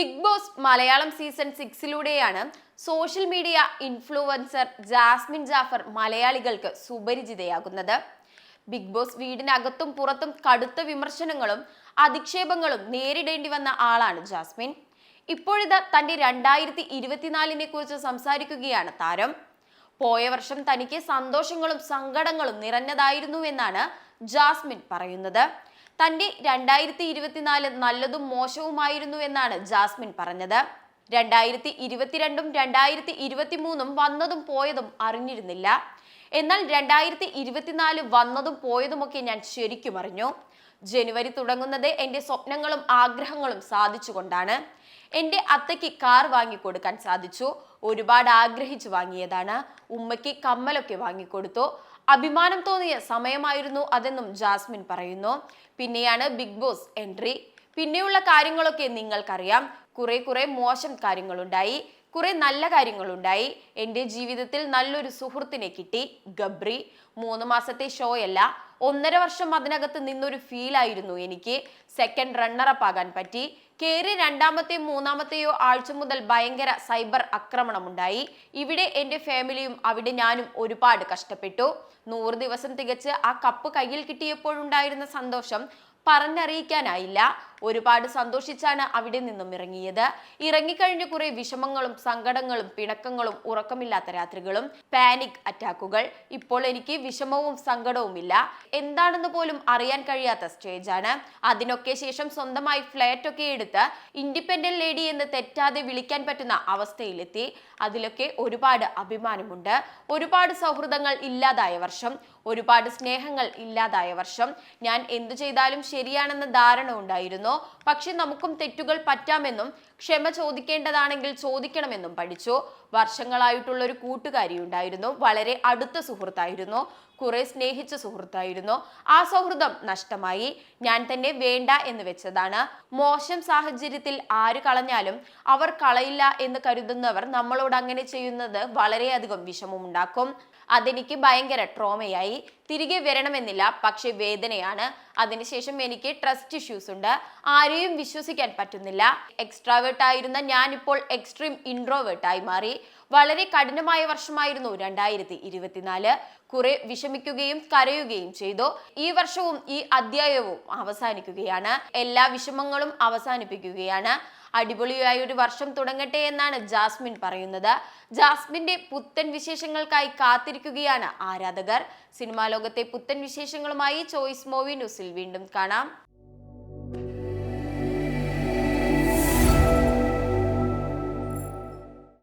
Big boss Malayalam season സിക്സിലൂടെയാണ് social media influencer Jasmine Jaffer മലയാളികൾക്ക് സുപരിചിതയാകുന്നത്. Big boss വീടിനകത്തും പുറത്തും കടുത്ത വിമർശനങ്ങളും അധിക്ഷേപങ്ങളും നേരിടേണ്ടി വന്ന ആളാണ് ജാസ്മിൻ. ഇപ്പോഴിത് തന്റെ രണ്ടായിരത്തി ഇരുപത്തിനാലിനെ കുറിച്ച് സംസാരിക്കുകയാണ് താരം. പോയ വർഷം തനിക്ക് സന്തോഷങ്ങളും സങ്കടങ്ങളും നിറഞ്ഞതായിരുന്നു എന്നാണ് ജാസ്മിൻ പറയുന്നത്. തന്റെ രണ്ടായിരത്തി ഇരുപത്തിനാല് നല്ലതും മോശവുമായിരുന്നു എന്നാണ് ജാസ്മിൻ പറഞ്ഞത്. രണ്ടായിരത്തി ഇരുപത്തിരണ്ടും രണ്ടായിരത്തി ഇരുപത്തിമൂന്നും വന്നതും പോയതും അറിഞ്ഞിരുന്നില്ല. എന്നാൽ രണ്ടായിരത്തി ഇരുപത്തിനാല് വന്നതും പോയതുമൊക്കെ ഞാൻ ശരിക്കും അറിഞ്ഞു. ജനുവരി തുടങ്ങുന്നത് എന്റെ സ്വപ്നങ്ങളും ആഗ്രഹങ്ങളും സാധിച്ചുകൊണ്ടാണ്. എന്റെ അത്തയ്ക്ക് കാർ വാങ്ങിക്കൊടുക്കാൻ സാധിച്ചു. ഒരുപാട് ആഗ്രഹിച്ചു വാങ്ങിയതാണ്. ഉമ്മയ്ക്ക് കമ്മലൊക്കെ വാങ്ങിക്കൊടുത്തു. അഭിമാനം തോന്നിയ സമയമായിരുന്നു അതെന്നും ജാസ്മിൻ പറയുന്നു. പിന്നെയാണ് ബിഗ് ബോസ് എൻട്രി. പിന്നെയുള്ള കാര്യങ്ങളൊക്കെ നിങ്ങൾക്കറിയാം. കുറെ കുറെ മോശം കാര്യങ്ങളുണ്ടായി. കുറെ നല്ല കാര്യങ്ങളുണ്ടായി. എന്റെ ജീവിതത്തിൽ നല്ലൊരു സുഹൃത്തിനെ കിട്ടി ഗബ്രി. മൂന്ന് മാസത്തെ ഷോ അല്ല ഒന്നര വർഷം അതിനകത്ത് നിന്നൊരു ഫീലായിരുന്നു എനിക്ക്. സെക്കൻഡ് റണ്ണറപ്പ് ആകാൻ പറ്റി. കയറി രണ്ടാമത്തെ മൂന്നാമത്തെയോ ആഴ്ച മുതൽ ഭയങ്കര സൈബർ ആക്രമണമുണ്ടായി. ഇവിടെ എന്റെ ഫാമിലിയും അവിടെ ഞാനും ഒരുപാട് കഷ്ടപ്പെട്ടു. നൂറ് ദിവസം തികച്ച് ആ കപ്പ് കയ്യിൽ കിട്ടിയപ്പോഴുണ്ടായിരുന്ന സന്തോഷം പറഞ്ഞറിയിക്കാനായില്ല. ഒരുപാട് സന്തോഷിച്ചാണ് അവിടെ നിന്നും ഇറങ്ങിയത്. ഇറങ്ങിക്കഴിഞ്ഞ കുറെ വിഷമങ്ങളും സങ്കടങ്ങളും പിണക്കങ്ങളും ഉറക്കമില്ലാത്ത രാത്രികളും പാനിക് അറ്റാക്കുകൾ ഇപ്പോൾ എനിക്ക് വിഷമവും സങ്കടവുമില്ല എന്താണെന്ന് പോലും അറിയാൻ കഴിയാത്ത സ്റ്റേജാണ് അതിനൊക്കെ ശേഷം സ്വന്തമായി ഫ്ലാറ്റ് ഒക്കെ എടുത്ത് ഇൻഡിപെൻഡന്റ് ലേഡി എന്ന് തെറ്റാതെ വിളിക്കാൻ പറ്റുന്ന അവസ്ഥയിലെത്തി. അതിലൊക്കെ ഒരുപാട് അഭിമാനമുണ്ട്. ഒരുപാട് സൗഹൃദങ്ങൾ ഇല്ലാതായ വർഷം. ഒരുപാട് സ്നേഹങ്ങൾ ഇല്ലാതായ വർഷം. ഞാൻ എന്തു ചെയ്താലും ശരിയാണെന്ന ധാരണ ഉണ്ടായിരുന്നു. പക്ഷെ നമുക്കും തെറ്റുകൾ പറ്റാമെന്നും ക്ഷമ ചോദിക്കേണ്ടതാണെങ്കിൽ ചോദിക്കണമെന്നും പഠിച്ചു. വർഷങ്ങളായിട്ടുള്ള ഒരു കൂട്ടുകാരി ഉണ്ടായിരുന്നു. വളരെ അടുത്ത സുഹൃത്തായിരുന്നു. കുറെ സ്നേഹിച്ച സുഹൃത്തായിരുന്നു. ആ സൗഹൃദം നഷ്ടമായി. ഞാൻ തന്നെ വേണ്ട എന്ന് വെച്ചതാണ്. മോശം സാഹചര്യത്തിൽ ആര് കളഞ്ഞാലും അവർ കളയില്ല എന്ന് കരുതുന്നവർ നമ്മളോട് അങ്ങനെ ചെയ്യുന്നത് വളരെയധികം വിഷമമുണ്ടാക്കും. അതെനിക്ക് ഭയങ്കര ട്രോമയായി തിരികെ വരണമെന്നില്ല പക്ഷെ വേദനയാണ്. അതിനുശേഷം എനിക്ക് ട്രസ്റ്റ് ഇഷ്യൂസ് ഉണ്ട്. ആരെയും വിശ്വസിക്കാൻ പറ്റുന്നില്ല. എക്സ്ട്രാവേർട്ട് ആയിരുന്ന ഞാനിപ്പോൾ എക്സ്ട്രീം ഇൻട്രോവേർട്ടായി മാറി. വളരെ കഠിനമായ വർഷമായിരുന്നു രണ്ടായിരത്തി ഇരുപത്തിനാല് കുറെ വിഷമിക്കുകയും കരയുകയും ചെയ്തു. ഈ വർഷവും ഈ അധ്യായവും അവസാനിക്കുകയാണ്. എല്ലാ വിഷമങ്ങളും അവസാനിപ്പിക്കുകയാണ്. അടിപൊളിയായ ഒരു വർഷം തുടങ്ങട്ടെ എന്നാണ് ജാസ്മിൻ പറയുന്നത്. ജാസ്മിന്റെ പുത്തൻ വിശേഷങ്ങൾക്കായി കാത്തിരിക്കുകയാണ് ആരാധകർ. സിനിമാ ലോകത്തെ പുത്തൻ വിശേഷങ്ങളുമായി ചോയ്സ് മൂവി ന്യൂസിൽ വീണ്ടും കാണാം.